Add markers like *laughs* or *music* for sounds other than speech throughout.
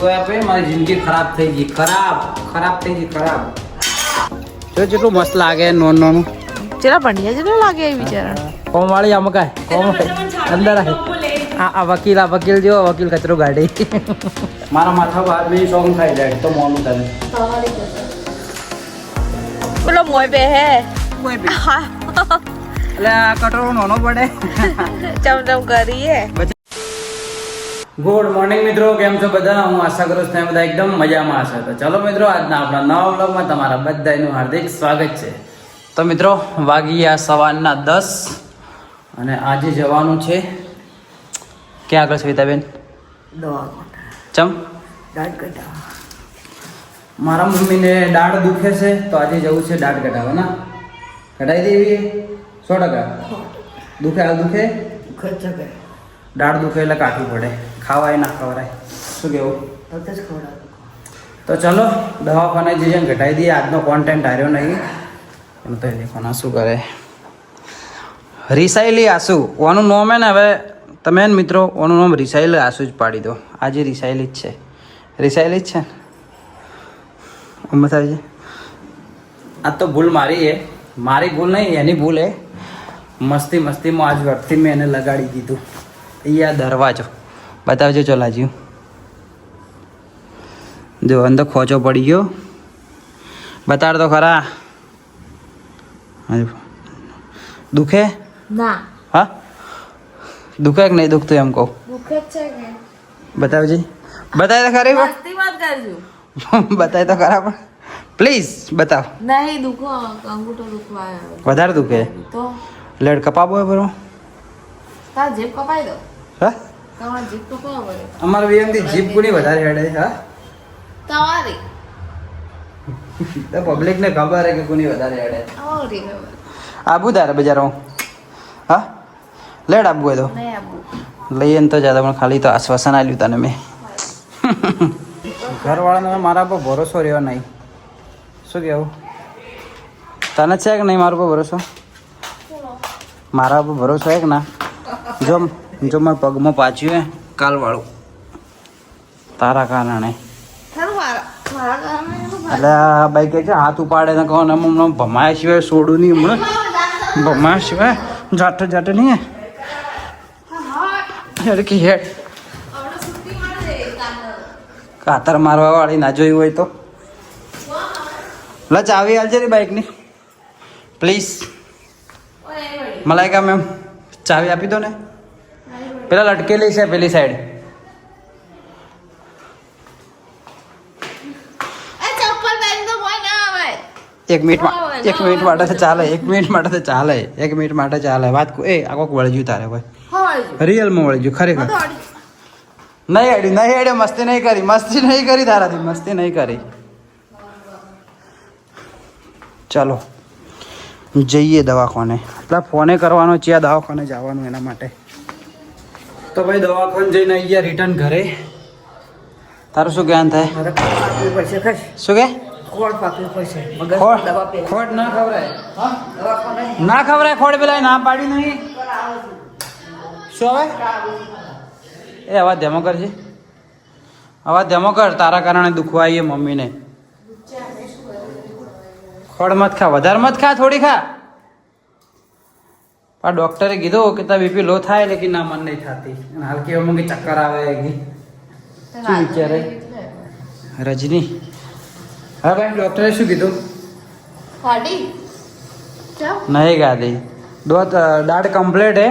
વસ્તુ આપે મારી જિંદગી ખરાબ થઈ ગઈ. ખરાબ ખરાબ થઈ ગઈ ખરાબ. જો જેટલું મસ્ત લાગે નોન નોનું. ચલા ભણિયા જેટલો લાગે એ બિચારા. કોમ વાળી આમાં કાય કોમ અંદર આવે આ આ વકીલ આ વકીલ જેવો વકીલ કચરો ગાડી *laughs* મારા માથા બહાર બી સોંગ થાય જાય તો મોનું તને પેલો મોય બે હે. હા. એટલે આ કટોરો નાનો પડે. ચમચમ કરીએ. ગુડ મોર્નિંગ મિત્રો. કેમ છો બધા? હું આશા કરું છું બધા એકદમ મજામાં હશે. તો ચલો મિત્રો આજના આપણા નવા બ્લોગમાં તમારા બધાનું હાર્દિક સ્વાગત છે. તો મિત્રો વાગી આ સવારના દસ અને આજે જવાનું છે ક્યાં આગળ સવિતાબેન ચમ? મારા મમ્મીને દાઢ દુખે છે તો આજે જવું છે દાઢ કઢાવવા ના કઢાવી દેવી સો ટકા? દુખે આ દુખે? દાઢ દુખે એટલે કાઢવી પડે. ખાવાય ના ખવડાય. શું કેવું? તો ચલો દવાખાને જઈએ ને ઘટાડી દઈએ. આજનો કોન્ટેન્ટ આવ્યો નહીં. પણ તો દેખોના શું કરે? રિસાયલી આસુ. ઓનું નોમ હે ને હવે તમે મિત્રો ઓનું નામ રિસાયલ આસુ જ પાડી દો. આજે રિસાયલી જ છે. રિસાયલી જ છે ને? છે? આ તો ભૂલ મારી એ મારી ભૂલ નહીં એની ભૂલ હે. મસ્તી મસ્તીમાં આજ વ્યક્તિ મેં એને લગાડી દીધું. અહીંયા દરવાજો. બતાવજો ચોલાજી જો અંદર ખોચો પડી ગયો. બતાડ તો ખરા. દુખે? ના. હા? દુખે કે નહીં દુખતું એમ કહું? બતાવજે. બતાય તો ખરી *laughs* બતાય તો ખરા પણ. પ્લીઝ બતાવ. નહીં દુખો. અંગૂઠો દુખવા વધારે દુખે? તો? લડ કપાવો બરો? તાર જેબ કપાઈ દો. હા? અમારા વીએમથી જીપ કોની વધારે હેડે હા. તમારી. તો પબ્લિકને ખબર હે કે કોની વધારે હેડે. ખબર. આબુ તારે બજારો હા? લેડ આબુ હોય તો. લઈ ને તો જ્યાદા પણ ખાલી તો આશ્વાસન આપ્યું તને મેં. ઘરવાળાને મારા પર ભરોસો રહ્યો નહીં. શું કેવું? તને છે કે નહીં મારા પર ભરોસો? મારા પર ભરોસો છે કે ના. જો જો મારા પગમાં પાછ્યું હે કાલવાળું. તારા કારણે. એટલે આ બાઈક છે હાથ ઉપાડે ને કહો ને હમણાં ભમાયા સિવાય છોડું નહીં હમણાં. ભમાયા સિવાય જાટે જાટે નહીં અરે કે હેડ કાતર. મારવા વાળી ના જોઈ હોય તો. લચ ચાવી હાલજે રે બાઈકની પ્લીઝ. મલાઈકા મેમ ચાવી આપી દો ને. પેલા લટકેલી છે પેલી સાઈડ એક મિનિટ એક મિનિટ માટે તો ચાલે એક મિનિટ માટે તો ચાલે એક મિનિટ માટે ચાલે. વાત એ આ કોક વળજ્યું તારે કોઈ. રિયલમાં વળજ્યું ખરેખર. નહીં અડ્યું નહીં અડ્યું મસ્તી નહીં કરી મસ્તી નહીં કરી તારાથી મસ્તી નહીં કરી. ચાલો જઈએ દવાખાને. પેલા ફોને કરવાનો છે દવાખાને જવાનું એના માટે. તો ભાઈ દવાખાને જઈને આવી ગયા રિટર્ન ઘરે. તારું શું જ્ઞાન થાય? શું કે? ખોટ ખોટ ના ખવરાય ના ખવડાય ખોડ પેલા ના પાડી નહીં. શું હવે? એ અવાજ ધેમો કરજે અવાજ ધેમો કર તારા કારણે દુખવા આવીએ મમ્મીને. ખોડ મત ખા વધારે મત ખા થોડી ખા. પણ ડોક્ટરે કીધું કે તાર બીપી લો થાય લેકિન ના મન નહીં થતી. અને હાલ મંગે ચક્કર આવે કે શું વિચારે? રજની? હા ભાઈ ડોક્ટરે શું કીધું? નહીં ગાદી દોત દાઢ કમ્પ્લીટ હે.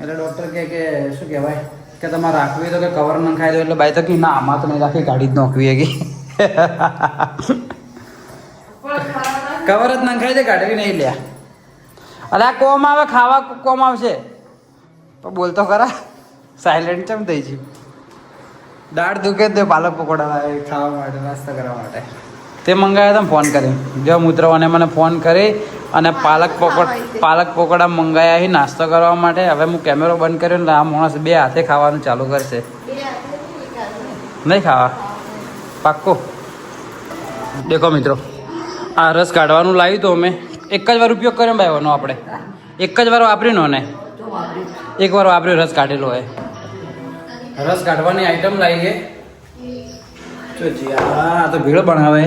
એટલે ડૉક્ટર કહે કે શું કહેવાય? કે તમારે રાખવી તો કે કવર નખાઈ દો. એટલે બાઈ તો કે ના આમાં તો નહીં રાખી ગાડી જ નોખવી કે. કવર જ નખાઈ દે કાઢવી નહીં લ્યા. અરે આ કોમ આવે ખાવા કોમ આવશે. પણ બોલતો ખરા. સાયલેન્ટ ચમ થઈ છે દાળ દુખે તે પાલક પકોડા ખાવા માટે નાસ્તા કરવા માટે. તે મંગાવ્યા હતા ફોન કરી. જો મુદ્રાઓને મને ફોન કરી અને પાલક પકોડ પાલક પકોડા મંગાયા છે નાસ્તો કરવા માટે. હવે હું કેમેરો બંધ કર્યો ને આ માણસ બે હાથે ખાવાનું ચાલુ કરશે. નહીં ખાવા? પાક્કો? દેખો મિત્રો આ રસ કાઢવાનું લાવ્યું તો અમે. એક જ વાર ઉપયોગ કર્યો ભાઈ એનો આપણે. એક જ વાર વાપર્યો ને એક વાર વાપર્યો રસ કાઢેલો હોય. રસ કાઢવાની આઈટમ લાવીએ ચો જી આ તો ભીડો બનાવે.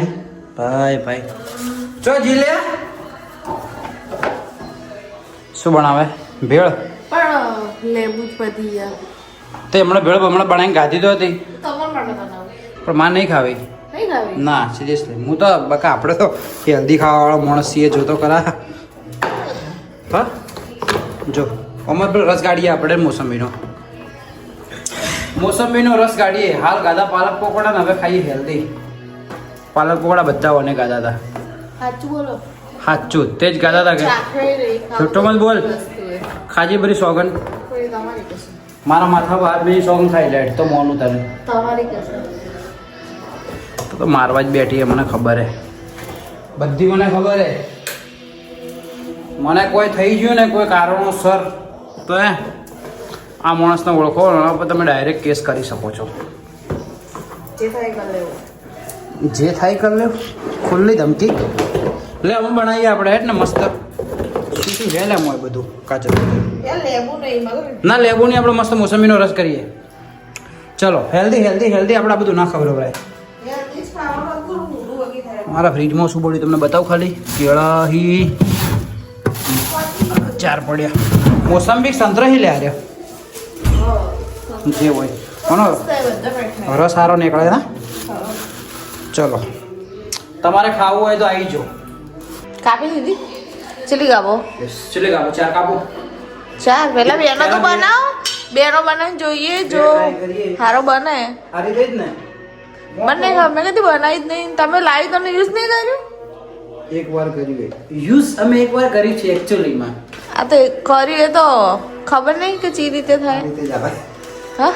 ભાઈ ભાઈ. ચો જી લે શું બનાવે? ભેળ? પણ લેબુ જ પતી ગયા તે હમણાં ભેળ હમણાં બનાવીને ગાધી તો હતી. પણ માં નહીં ખાવી. ના સિરિયસલી હું તો બકા આપણે તો હેલ્ધી ખાવાવાળો માણસ છીએ જોતો કરા. હા? જો અમાર પેલો રસ ગાડીએ આપણે મોસંબીનો. મોસંબીનો રસ ગાડીએ. હાલ ગાધા પાલક પકોડા ને હવે ખાઈએ હેલ્ધી પાલક પકોડા બધા ઓને ગાધા હતા. સાચું બોલો. સાચું તે જ ગાધા હતા કે? છોટો મત બોલ. ખાજી બધી સોગન મારા માથા બહાર બધી સોગન ખાઈ લેટ તો મોનું તને તમારી કશું તો તો મારવા જ બેઠી છે મને ખબર હે. બધી મને ખબર હે. મને કોઈ થઈ ગયું ને કોઈ કારણોસર તો હે આ માણસને ઓળખો પર તમે ડાયરેક્ટ કેસ કરી શકો છો. જે થાય કરી લેવું. જે થાય કરી લે ખુલ્લી ધમકી. લે અમે બનાવીએ આપણે હેડ ને મસ્ત. શું શું લે મોય બધું કાચું. ના લેબુ નહીં આપણે મસ્ત મોસમીનો રસ કરીએ. ચલો હેલ્ધી હેલ્ધી હેલ્ધી આપણે આ બધું ના ખબર ભાઈ મારા ફ્રીજમાં શું પડ્યું તમને બતાવું ખાલી? કેળા હી ચાર પડ્યા. મોસંબી સંતરા હી લે જે હોય. કોનો? રસ સારો નીકળે ના? ચલો. તમારે ખાવું હોય તો આવી જાઓ. કાપી દીધી? ચીલી કાપો? ચીલી કાપો? ચાર કાપો. ચાર? પેલા બેનો તો બનાવો. બેનો બનાવીને જોઈએ જો સારો બને. આ રીતે જ ને? બંને ગમે કદી બનાવી જ નહીં. તમે લાવી તમને યુઝ નહીં કર્યું? એક વાર કર્યું યુઝ અમે એક વાર કરી છે એકચ્યુઅલીમાં આ તો કર્યું એ તો ખબર નહીં કે ચી રીતે આ થાય રીતે જ આવે. હા?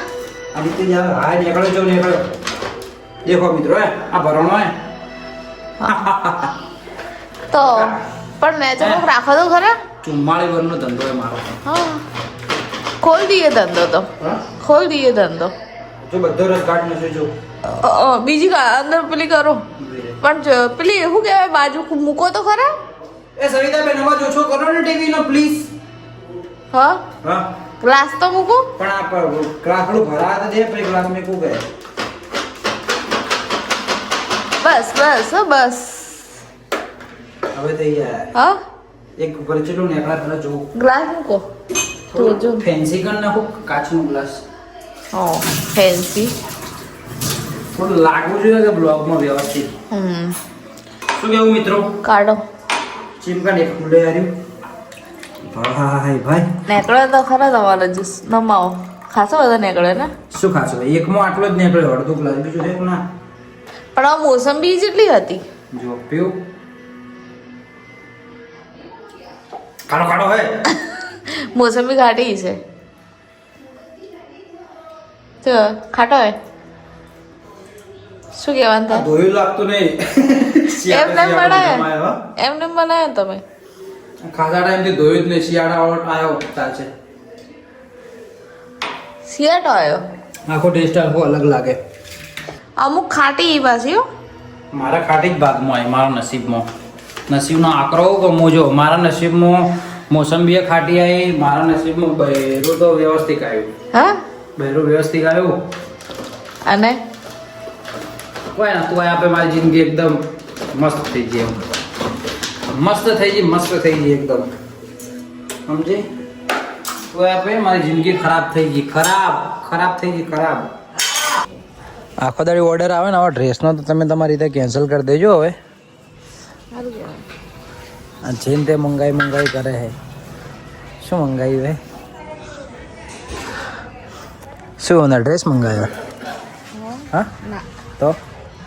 આ રીતે જ આવે. હા નીકળો જો નીકળો. દેખો મિત્રો હે આ ભરણો હે. તો પણ નેચર રાખો તો ખરા? ચુમ્માળી વર્ષનો ધંધો હે મારો. હા. ખોલ દઈએ ધંધો તો. ખોલ દઈએ ધંધો. જો બધો રસ કાઢ છે જો. બીજી અંદર પેલી કરો. પણ પેલી એવું કહેવાય બાજુ મૂકો તો ખરા. એ સવિતા બેન અવાજ ઓછો કરો ને ટીવી નો પ્લીઝ હા? હા. ગ્લાસ તો મૂકો. પણ આ પર- ગ્લાસડું ભરા તો દે પછી ગ્લાસ મેં કું ગયે બસ બસ બસ. હવે તૈયાર હા? એક ભરચેલું નેકળા પેલા જો ગ્લાસ મૂકો. તો જો ફેન્સી કર નાખો કાચનો ગ્લાસ. ઓ ફેન્સી થોડું લાગવું જોઈએ કે બ્લોગમાં વ્યવસ્થિત? હમ. શું કેવું મિત્રો? કાઢો. ચીમકા એક ખુલ્લે હાર્યું ભાઈ ભાઈ. નેકળે તો ખરા તમારો જ્યુસ નમાવો. ખાસો બધા નેકળે ને? શું ખાશો? એકમાં આટલો જ નેકળ્યો અડધો ગ્લાસ બીજું છે ના? પણ આ મોસંબી જેટલી હતી. જો પીવું. કાળો કાળો હે. મોસંબી ઘાટી છે. તો ખાટો હોય શું કહેવાનું થાય ધોયું લાગતું નહીં. એમને બનાવે શિયાળો એમને બનાવે તમે? ખાસા ટાઈમથી ધોયું જ નહીં. શિયાળા આવ્યો ચાલશે શિયાળો આવ્યો? આખો ટેસ્ટ આખો અલગ લાગે. અમુક ખાટી પાછી હો મારા ખાટી જ ભાગમાં આવી મારા નસીબમાં. નસીબનો આકરો ગમો જો. મારા નસીબમાં મોસંબીએ ખાટી આવી મારા નસીબમાં બૈરું તો વ્યવસ્થિત આવ્યું. હા? બૈરું વ્યવસ્થિત આવ્યું. અને? કોઈ ના તું આપે મારી જિંદગી એકદમ મસ્ત થઈ ગઈ એમ. મસ્ત થઈ ગઈ મસ્ત થઈ ગઈ એકદમ. સમજી? તું આપે મારી જિંદગી ખરાબ થઈ ગઈ ખરાબ ખરાબ થઈ ગઈ ખરાબ. આખો દાડી ઓર્ડર આવે ને આવા ડ્રેસનો તો તમે તમારી રીતે કેન્સલ કરી દેજો હવે. આ જેને તે મંગાઈ મંગાઈ કરે હે. શું મંગાવ્યું હે? શું ડ્રેસ મંગાવ્યો હા? તો?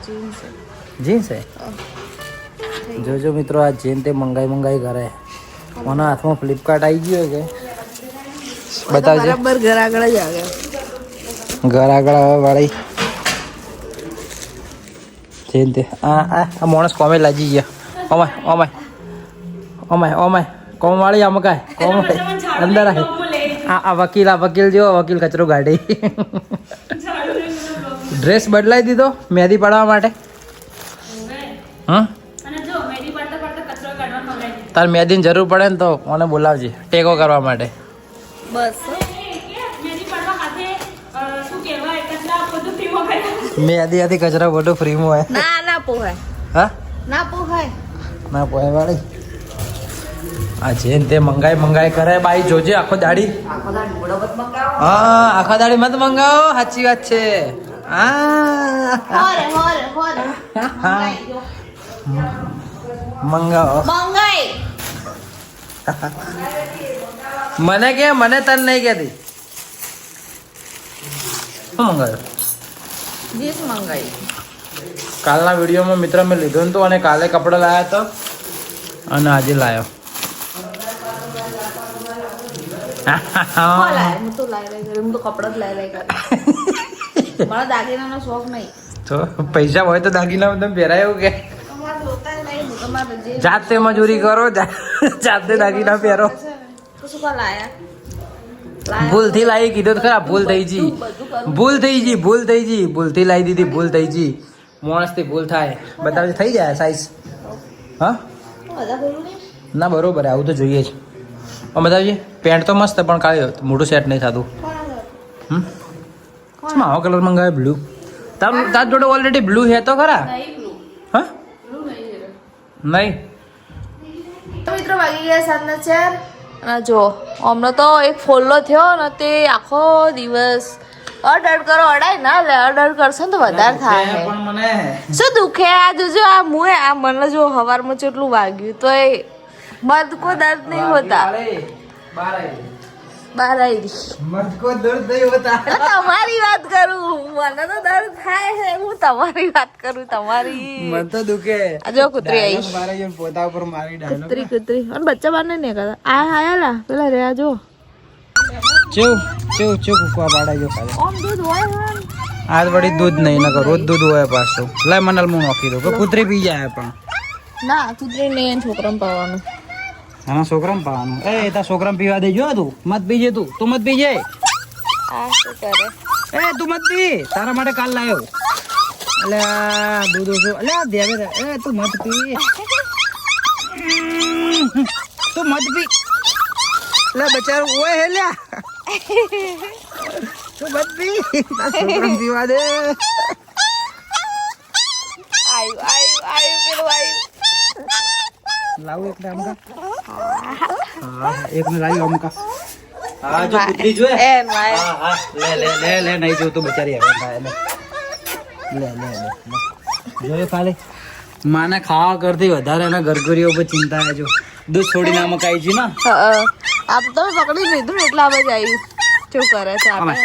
જીન્સ. હે? જોજો મિત્રો આ જીન તે મંગાઈ મંગાઈ કરે મને હાથમાં ફ્લિપકાર્ટ આવી ગયો કે બતાવજો. બરાબર ઘર આગળ જ આવે. ઘર આગળ આવે વાળી. જેન તે. આ આ આ માણસ કોમે લાજી ગયા. ઓમાય ઓમાય ઓમાય ઓમાય કોમ વાળી આ મકાય કોમ અંદર આવે આ આ વકીલ આ વકીલ જો વકીલ કચરો ગાડી ડ્રેસ બદલાઈ દીધો મહેંદી પાડવા માટે? હમ તાર મહેંદીની જરૂર પડે ને તો મને બોલાવજે ટેકો કરવા માટે. બસ. મેં કચરો બધું કચરા બધો ફ્રીમાં હોય. ના ના પોહાય. હા? ના પોહાય. ના પોહાય વાળી. આ છે ને તે મંગાઈ મંગાઈ કરે બાઈ જોજે આખો દાડી. આખો દાડો બરોબર મંગાવો. હા આખા દાડી મત મંગાવો સાચી વાત છે. હા હોરે હોરે મંગાવો મંગાઈ મને કે મને તને નહીં કહેતી શું મંગાવ્યો જીસ મંગાઈ કાલના વિડીયોમાં મિત્ર મેં લીધો હતું અને કાલે કપડાં લાવ્યા તો અને આજે લાવ્યો કપડા જ કરે મારા દાગીનાનો શોખ નહીં. તો પૈસા હોય તો દાગીના તમે પહેરાય એવું કે? જોતા મજૂરી કરો જા- જાતે દાગીના પહેરો. ભૂલથી લાવી કીધું તો ખરા ભૂલ થઈ જી. ભૂલ થઈ જી ભૂલ થઈ જી. ભૂલથી લાવી દીધી ભૂલ થઈ જી. માણસથી ભૂલ થાય. બધા થઈ જાય સાઈઝ હા? ના બરોબર આવું તો જોઈએ જ. બધા પેન્ટ તો મસ્ત પણ કાલે મોટું સેટ નહીં થતું. હમ? આવો કલર મંગાવે બ્લુ તાર તાર જોડે ઓલરેડી બ્લુ હે તો ખરા? નહીં હા? નહીં તો મિત્રો વાગી ગયા સાતના ચાર. અને જો હમણાં તો એક ફોલ્લો થયો ને તે આખો દિવસ અડ કરો અડાય ના લે અડ કરશો ને તો વધારે થાય. પણ મને. શું દુખે? આ જોજો આ મુએ આ મને જો હવારમાં જેટલું વાગ્યું તો એ મર્દ કો દર્દ નહીં હોતા. બાર આવી બાર આવી રહી. મત કો દર્દ હોતા. તમારી વાત કરું. મને તો દર્દ થાય છે. હું તમારી વાત કરું તમારી. મન તો દુખે. આ જો કૂતરી આવી મારે જેમ પોતા ઉપર મારી ડાયલોગ. કૂતરી કૂતરી. અને બચ્ચા બાર નહીં કરે આ આયાલા પેલા રહ્યા જો ચેવ ચેવ ચેવ કુકવા પાડા જો ખાલી. ઓમ દૂધ હોય ને આજ વળી દૂધ નહીં નકર રોજ દૂધ હોય પાછું. લાય મનલ હું નોખી દઉં કે કૂતરી પી જાય પણ. ના કૂતરી નહીં છોકરાને પાવાનું. આના છોકરાને પાવાનું. એ તાર છોકરાને પીવા દેજો તું. મત પીજે તું. તું મત પીજે. એ તું મત પી. તારા માટે કાલ લાવ્યો એટલે દૂધ ઓછું એટલે ધ્યાન એ તું મત પી. તું મત પી. એટલે બચારો ઓય હે લ્યા. તું મત પી. તાર છોકરાને પીવા દે. આયુ આયુ આયુ પેલું આયુ. લાવું એક અમકા હા એક ને લાવી અમકા હા જો કૂતરી જોયે એ માય હા હા લે લે લે લે નહીં તો બચારી આવે લે. લે લે લે. જોયું ખાલી? માને ખાવા કરતી વધારે એના ગરગરીઓ પર ચિંતા છે જો. દૂધ છોડી ના મકાઈ છે ને. આપ તો પકડી લીધું ને બજ આવ્યું શું કરે છે. આપણે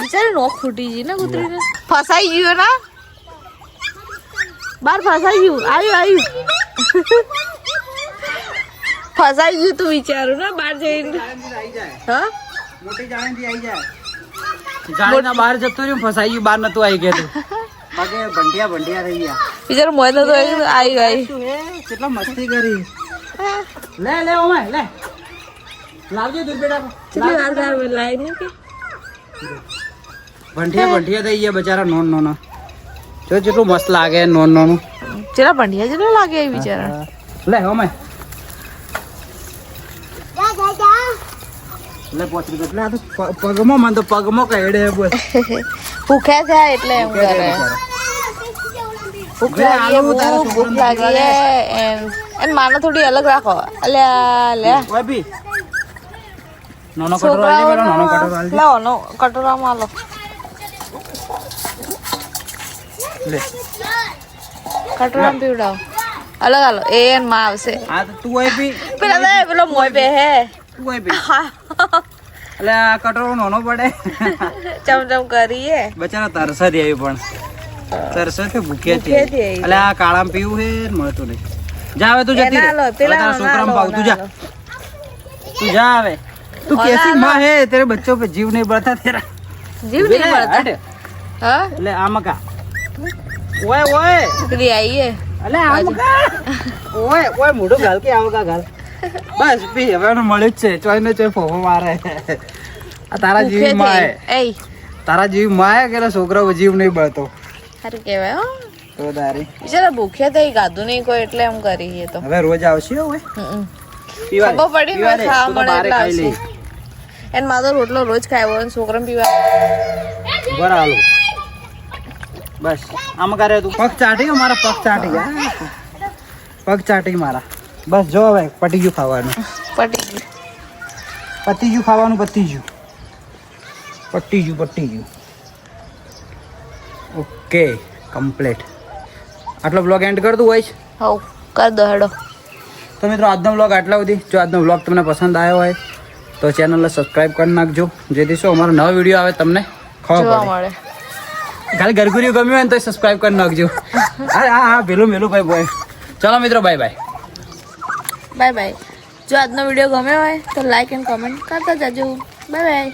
બિચારી નોખ ફૂટી ગઈ ને કૂતરીને. ફસાઈ ગયું ના બાર ફસાઈ ગયું. આવ્યું આવ્યું ફસાઈ ગયું તું વિચારું ને બાર જઈને. હા? મોટી જાણીથી આવી જાય. જાણીના બહાર જતું રહ્યું ફસાઈ ગયું બહાર નતું આવી ગયું પગે ભંડિયા ભંડિયા રહી ગયા. બિચારું મોય તો આવ્યું આવ્યું કેટલા મસ્તી કરી. લે લે ઓમે લે. લાવજો દૂધ બેટા. કેટલી વાર વાર લાઈ ને કે? ભંઠિયા ભંઠિયા થઈ ગયા બચારા નોન નોના. જો જેટલું મસ્ત લાગે નોન નોનું. ચેલા ભંડિયા જેટલું લાગે એ બિચારા લે ઓમે લે પોતરી એટલે પ- પગમાં મને તો પગમાં કહેડે બોલ ભૂખ્યા થયા એટલે એમ કરે. ભૂખ લાગી આલુ ભૂખ ભૂખ લાગી હે એમ. એન થોડી અલગ રાખો. અલ્યા લે ઓય નાનો કટોરો આલજે પેલો નાનો કટોરો આલજે લાવો નો કટોરામાં લો લે. કટોરામાં પીવડાવો. અલગ આલો. એ એનમાં આવશે. તો તું ઓય બી પેલા પેલો મોય બે હે કોઈ ભી એટલે આ કટોરો નાનો પડે. ચમચમ કરીએ. બચારા તરસ દે આવી પણ. તરસે તો ભૂખ્યા છે એટલે આ કાળામાં પીવું હે મળતું નહીં. જા હવે તું જતી રહે. પેલા છોકરામાં પાવ તું જા. તું જા હવે. તું કેસી માં હે? તેરે બચ્ચો પે જીવ નહીં બળતા તેરા? જીવ નહીં બળતા હા? એટલે આમ કા ઓય ઓય. દીકરી આઈએ. એટલે આમાં કા ઓય ઓય મોઢું ગાલ કે આમ કા ગાલ. બસ પી હવે મળ્યું જ છે. ચોય ને ચોય ફોફો મારે. આ તારા જેવી માય. તારા જેવી માય કે છોકરો જીવ નહીં બળતો? સારું કહેવાય હો. તો તારી. બિચારા ભૂખ્યા થઈ ગાધું નહીં કોઈ એટલે એમ કરીએ તો. હવે રોજ આવશે હમ. ખબર પડી ને ખાવા મળે એટલે ખાઈ એને મારો રોટલો રોજ ખાયો અને છોકરાને પીવા. બરાબર બસ. આમાં કરે તું. પગ ચાટી મારા પગ ચાટી ગયા. પગ ચાટી મારા. બસ જો હવે પટી ગયું ખાવાનું. પટી ગયું પતી ગયું ખાવાનું પતી ગયું પટી ગયું પટી ગયું ઓકે કમ્પ્લીટ. આટલો બ્લોગ એન્ડ કરતું હોય છે હવ કર દો હેડો. તો મિત્રો આજનો બ્લોગ આટલા સુધી. જો આજનો બ્લોગ તમને પસંદ આવ્યો હોય તો ચેનલને સબસ્ક્રાઈબ કરી નાખજો. જેથી શું અમારો નવો વીડિયો આવે તમને ખબર પડે. મળે. ખાલી ગરગુરીઓ ગમ્યું હોય ને તો સબસ્ક્રાઈબ કરી નાખજો. હા હા હા પેલું મેલું ભાઈ બોય ચલો મિત્રો બાય બાય બાય બાય જો આજનો વીડિયો ગમ્યો હોય તો લાઈક એન્ડ કમેન્ટ કરતા જજો બાય બાય